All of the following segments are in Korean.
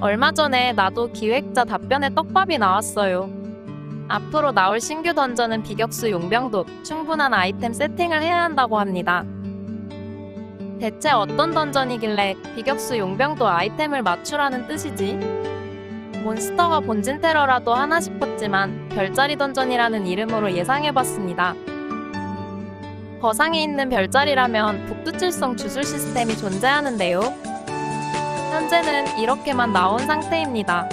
얼마 전에 나도 기획자 답변에 떡밥이 나왔어요. 앞으로 나올 신규 던전은 비격수 용병도 충분한 아이템 세팅을 해야 한다고 합니다. 대체 어떤 던전이길래 비격수 용병도 아이템을 맞추라는 뜻이지? 몬스터가 본진 테러라도 하나 싶었지만 별자리 던전이라는 이름으로 예상해봤습니다. 거상에 있는 별자리라면 북두칠성 주술 시스템이 존재하는데요. 현재는 이렇게만 나온 상태입니다.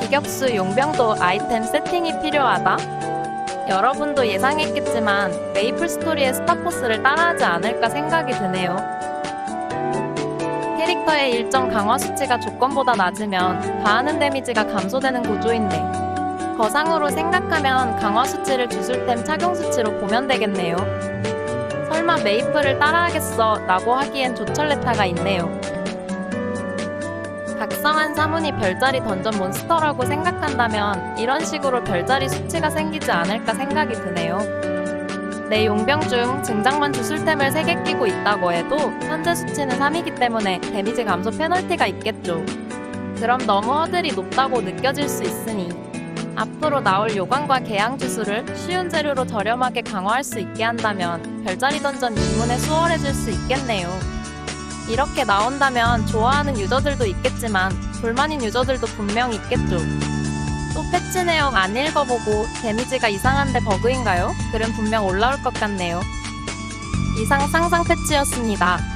비격수 용병도 아이템 세팅이 필요하다? 여러분도 예상했겠지만 메이플 스토리의 스타포스를 따라하지 않을까 생각이 드네요. 캐릭터의 일정 강화 수치가 조건보다 낮으면 가하는 데미지가 감소되는 구조인데 거상으로 생각하면 강화 수치를 주술템 착용 수치로 보면 되겠네요. 설마 메이플을 따라하겠어 라고 하기엔 조철레타가 있네요. 각성한 사문이 별자리 던전 몬스터라고 생각한다면 이런 식으로 별자리 수치가 생기지 않을까 생각이 드네요. 내 용병 중 증장만 주술템을 3개 끼고 있다고 해도 현재 수치는 3이기 때문에 데미지 감소 페널티가 있겠죠. 그럼 너무 허들이 높다고 느껴질 수 있으니 앞으로 나올 요강과 개양 주술을 쉬운 재료로 저렴하게 강화할 수 있게 한다면 별자리 던전 입문에 수월해질 수 있겠네요. 이렇게 나온다면 좋아하는 유저들도 있겠지만 불만인 유저들도 분명 있겠죠. 또 패치 내용 안 읽어보고 데미지가 이상한데 버그인가요? 글은 분명 올라올 것 같네요. 이상 상상 패치였습니다.